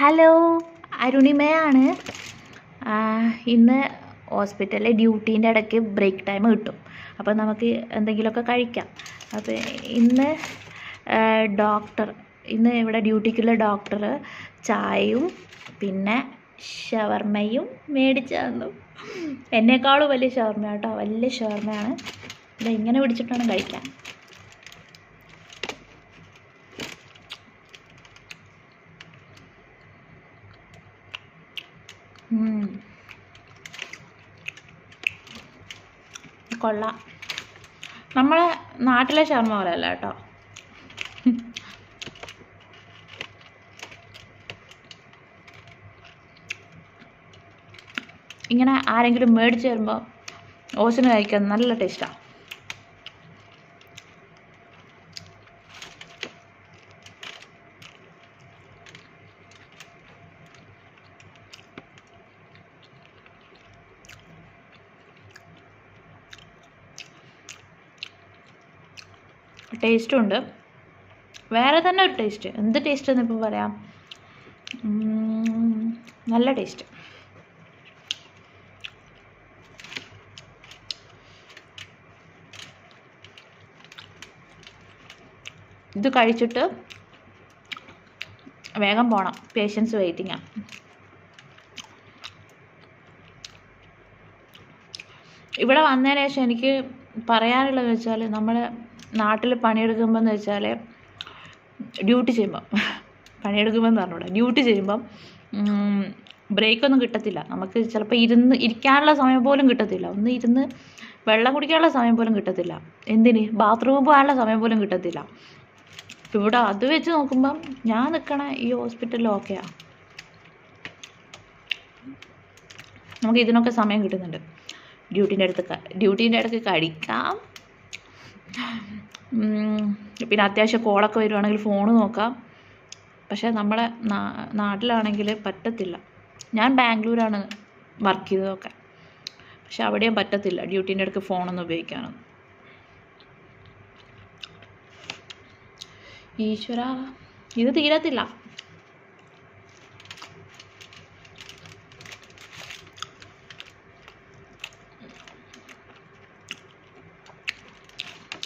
Hello അരുണിമയാണ്. ഇന്ന് ഹോസ്പിറ്റലിലെ ഡ്യൂട്ടീന്റെ ഇടയ്ക്ക് ബ്രേക്ക് ടൈം കിട്ടും. അപ്പോൾ നമുക്ക് എന്തെങ്കിലുമൊക്കെ കഴിക്കാം. അപ്പോൾ ഇന്ന് ഡോക്ടർ ഇന്ന് ഇവിടെ ഡ്യൂട്ടിക്കുള്ള ഡോക്ടർ ചായയും പിന്നെ ഷവർമ്മയും മേടിച്ചു തന്നു. എന്നേക്കാളും വലിയ ഷവർമ്മ കേട്ടോ വലിയ ഷവർമ്മയാണ് ഇത് ഇങ്ങനെ പിടിച്ചിട്ടാണ് കഴിക്കാൻ. കൊള്ളാം. നമ്മളെ നാട്ടിലെ ഷർമ്മ പോലെ അല്ല കേട്ടോ. ഇങ്ങനെ ആരെങ്കിലും മേടിച്ച് വരുമ്പോൾ ഓസിന് കഴിക്കാൻ നല്ല ടേസ്റ്റാണ് ടേസ്റ്റും ഉണ്ട്. വേറെ തന്നെ ഒരു ടേസ്റ്റ് എന്ത് ടേസ്റ്റ് എന്ന് ഇപ്പം പറയാം? നല്ല ടേസ്റ്റ് ഇത് കഴിച്ചിട്ട് വേഗം പോകണം പേഷ്യൻസ് വെയിറ്റിംഗാണ് ഇവിടെ വന്നതിന് ശേഷം എനിക്ക് പറയാനുള്ളത് വെച്ചാൽ നമ്മൾ നാട്ടിൽ പണിയെടുക്കുമ്പോൾ എന്ന് വെച്ചാൽ ഡ്യൂട്ടി ചെയ്യുമ്പം പണിയെടുക്കുമ്പോൾ എന്ന് പറഞ്ഞൂടെ ഡ്യൂട്ടി ചെയ്യുമ്പം ബ്രേക്കൊന്നും കിട്ടത്തില്ല. നമുക്ക് ചിലപ്പോൾ ഇരുന്ന് ഇരിക്കാനുള്ള സമയം പോലും കിട്ടത്തില്ല. ഒന്ന് ഇരുന്ന് വെള്ളം കുടിക്കാനുള്ള സമയം പോലും കിട്ടത്തില്ല. എന്തിന്? ബാത്റൂമിൽ പോകാനുള്ള സമയം പോലും കിട്ടത്തില്ല. ഇപ്പം ഇവിടെ അത് വെച്ച് നോക്കുമ്പം ഞാൻ നിൽക്കണ ഈ ഹോസ്പിറ്റലിൽ ഓക്കെയാണ് നമുക്ക് ഇതിനൊക്കെ സമയം കിട്ടുന്നുണ്ട്. ഡ്യൂട്ടീന്റെ അടുത്ത് ഡ്യൂട്ടീന്റെ ഇടയ്ക്ക് കഴിക്കാം പിന്നെ അത്യാവശ്യം കോളൊക്കെ വരുവാണെങ്കിൽ ഫോണ് നോക്കാം. പക്ഷേ നമ്മളെ നാ- നാട്ടിലാണെങ്കിൽ പറ്റത്തില്ല. ഞാൻ ബാംഗ്ലൂരാണ് വർക്ക് ചെയ്തതൊക്കെ. പക്ഷെ അവിടെയും പറ്റത്തില്ല ഡ്യൂട്ടീന്റെ ഇടയ്ക്ക് ഫോണൊന്നും ഉപയോഗിക്കാനൊന്നും. ഈശ്വര ഇത് തീരത്തില്ല.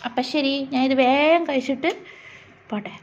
അപ്പം ശരി ഞാൻ ഇത് വേഗം കഴിച്ചിട്ട് പോട്ടെ.